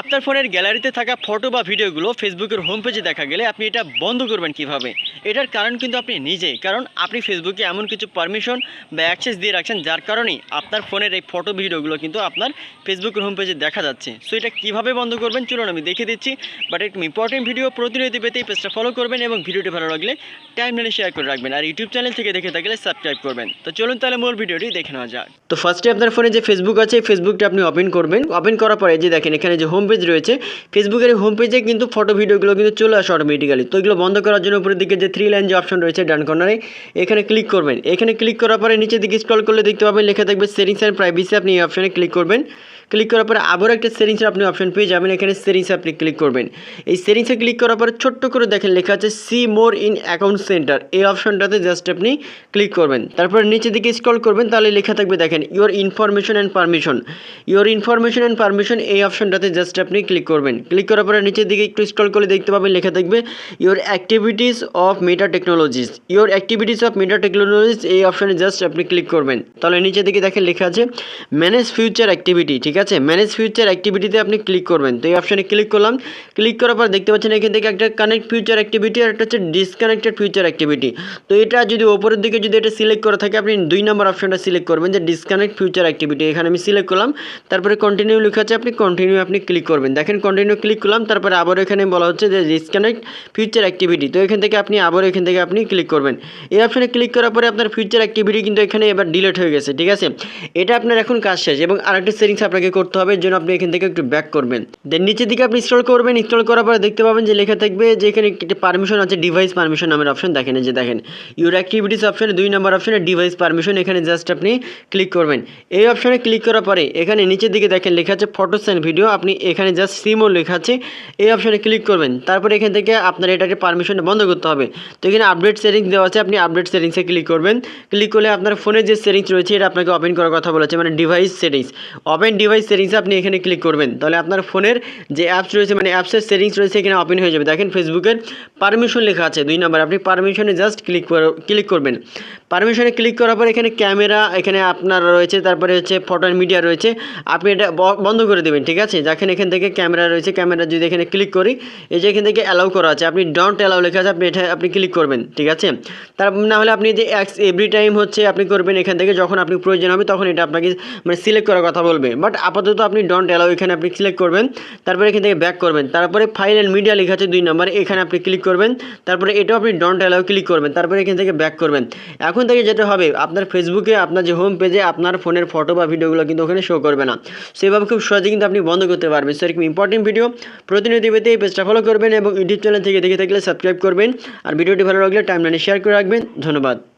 আপনার ফোনের গ্যালারিতে থাকা ফটো বা ভিডিওগুলো ফেসবুকের হোম পেজে দেখা গেলে আপনি এটা বন্ধ করবেন কীভাবে? এটার কারণ কিন্তু আপনি নিজেই। কারণ আপনি ফেসবুকে এমন কিছু পারমিশন বা অ্যাক্সেস দিয়ে রাখছেন যার কারণেই আপনার ফোনের এই ফটো ভিডিওগুলো কিন্তু আপনার ফেসবুকের হোম পেজে দেখা যাচ্ছে। সো এটা কীভাবে বন্ধ করবেন? চলুন আমি দেখে দিচ্ছি। বাট একটু ইম্পর্টেন্ট ভিডিও প্রতিনিধি পেতে এই পেজটা ফলো করবেন এবং ভিডিওটি ভালো লাগলে টাইম লাইনে শেয়ার করে রাখবেন। আর ইউটিউব চ্যানেল থেকে দেখে থাকলে সাবস্ক্রাইব করবেন। তো চলুন তাহলে মূল ভিডিওটি দেখে নেওয়া যাক। তো ফার্স্টে আপনার ফোনে যে ফেসবুক আছে ফেসবুকটা আপনি ওপেন করবেন। ওপেন করার পরে যে দেখেন, এখানে যে হোম পেজ রয়েছে। ফেসবুকের হোম পেজে কিন্তু ফটো ভিডিওগুলো কিন্তু চলে আসে অটোমেটিক্যালি তো এগুলো বন্ধ করার জন্য উপরের দিকে যে থ্রি লাইন যে অপশন রয়েছে ডান কর্নারে এখানে ক্লিক করবেন। এখানে ক্লিক করার পরে নিচের দিকে স্ক্রল করলে দেখতে পাবেন, লেখা থাকবে সেটিংস অ্যান্ড প্রাইভেসি আপনি এই অপশানে ক্লিক করবেন। ক্লিক করার পরে আবারও একটা সেটিংসের আপনি অপশন পেয়ে যাবেন। এখানে সেটিংসে আপনি ক্লিক করবেন। এই সেটিংসে ক্লিক করার পরে ছোট্ট করে দেখেন লেখা আছে see more in account centre এই অপশনটাতে জাস্ট আপনি ক্লিক করবেন। তারপর নিচে দিকে স্ক্রল করবেন, তাহলে লেখা থাকবে, দেখেন your information and permission your information and permission এই অপশনটাতে জাস্ট আপনি ক্লিক করবেন। ক্লিক করার পরে নিচের দিকে একটু স্ক্রল করে দেখতে পাবেন, লেখা থাকবে your activities of Meta technologies your activities of Meta technologies এই অপশনে জাস্ট আপনি ক্লিক করবেন। তাহলে নিচে দিকে দেখেন লেখা আছে ম্যানেজ ফিউচার অ্যাক্টিভিটি ঠিক আছে? ম্যানেজ ফিউচার অ্যাক্টিভিটিতে আপনি ক্লিক করবেন। তো এই অপশানে ক্লিক করলাম। ক্লিক করার পর দেখতে পাচ্ছেন এখান থেকে একটা কানেক্ট ফিউচার অ্যাক্টিভিটি আর একটা হচ্ছে ডিসকানেক্টেড ফিউচার অ্যাক্টিভিটি তো এটা যদি ওপরের দিকে যদি এটা সিলেক্ট করা থাকে, আপনি দুই নম্বর অপশনটা সিলেক্ট করবেন যে ডিসকানেক্ট ফিউচার অ্যাক্টিভিটি এখানে আমি সিলেক্ট করলাম। তারপরে কন্টিনিউ লেখা আছে, আপনি কন্টিনিউ আপনি ক্লিক করবেন। দেখেন কন্টিনিউ ক্লিক করলাম, তারপরে আবার এখানে বলা হচ্ছে যে ডিসকানেক্ট ফিউচার অ্যাক্টিভিটি তো এখান থেকে আপনি আবার এখান থেকে আপনি ক্লিক করবেন। এই অপশানে ক্লিক করার পরে আপনার ফিউচার অ্যাক্টিভিটি কিন্তু এখানে এবার ডিলিট হয়ে গেছে, ঠিক আছে? এটা আপনার এখন কাজ শেষ এবং আরেকটা সেটিংস আপনাকে করতে হবে জন্য আপনি এখান থেকে একটু ব্যাক করবেন। দেন নিচের দিকে আপনি ইনস্টল করবেন ইনস্টল করার পরে দেখতে পাবেন যে লেখা থাকবে যে এখানে একটি পারমিশন আছে ডিভাইস পারমিশন নামের অপশন দেখেন যে দেখেন। ইউর অ্যাক্টিভিটিস অপশনে দুই নম্বর অপশনে ডিভাইস পারমিশন এখানে জাস্ট আপনি ক্লিক করবেন। এই অপশনে ক্লিক করার পরে এখানে নিচের দিকে দেখেন লেখা আছে ফটোস অ্যান্ড ভিডিও আপনি এখানে জাস্ট সিমও লেখা আছে, এই অপশনে ক্লিক করবেন। তারপরে এখান থেকে আপনার এটাকে পারমিশন বন্ধ করতে হবে। তো এখানে আপডেট সেটিংস দেওয়া আছে, আপনি আপডেট সেটিংসে ক্লিক করবেন। ক্লিক করলে আপনার ফোনের যে সেটিংস রয়েছে, এটা আপনাকে ওপেন করার কথা বলেছে মানে ডিভাইস সেটিংস ওপেন ডিভাইস সেটিংসে আপনি এখানে ক্লিক করবেন। তাহলে আপনার ফোনের যে অ্যাপস রয়েছে মানে অ্যাপসের সেটিংস রয়েছে এখানে ওপেন হয়ে যাবে। দেখেন ফেসবুকের পারমিশন লেখা আছে দুই নম্বর আপনি পারমিশনে জাস্ট ক্লিক ক্লিক করবেন। পারমিশনে ক্লিক করার পর এখানে ক্যামেরা এখানে আপনার রয়েছে, তারপরে হচ্ছে ফটো অ্যান্ড মিডিয়া রয়েছে। আপনি এটা বন্ধ করে দেবেন, ঠিক আছে? দেখেন এখান থেকে ক্যামেরা রয়েছে ক্যামেরা যদি এখানে ক্লিক করি, এই যে এখান থেকে অ্যালাউ করা আছে। আপনি ডন্ট অ্যালাউ লেখা আছে, আপনি এটা, আপনি ক্লিক করবেন, ঠিক আছে? তার না হলে আপনি যে এভরি টাইম হচ্ছে আপনি করবেন এখান থেকে, যখন আপনি প্রয়োজন হবে, তখন এটা আপনাকে মানে সিলেক্ট করার কথা বলবে। বাট আপাতত আপনি ডন্ট অ্যালাউ এখানে আপনি সিলেক্ট করবেন, তারপরে এখান থেকে ব্যাক করবেন, তারপরে ফাইল অ্যান্ড মিডিয়া লেখা আছে দুই নম্বরে এখানে আপনি ক্লিক করবেন, তারপরে এটাও আপনি ডন্ট অ্যালাউ ক্লিক করবেন, তারপরে এখান থেকে ব্যাক করবেন। এখন থেকে যেটা হবে, আপনার ফেসবুকে আপনার যে হোম পেজে আপনার ফোনের ফটো বা ভিডিওগুলো কিন্তু ওখানে শো করবে না। সেভাবে খুব সহজে কিন্তু আপনি বন্ধ করতে পারবেন। সো এরকম ইম্পর্টেন্ট ভিডিও প্রতিনিধি পেতে এই পেজটা ফলো করবেন এবং ইউটিউব চ্যানেল থেকে দেখে থাকলে সাবস্ক্রাইব করবেন। আর ভিডিওটি ভালো লাগলে টাইমলাইনে শেয়ার করে রাখবেন। ধন্যবাদ।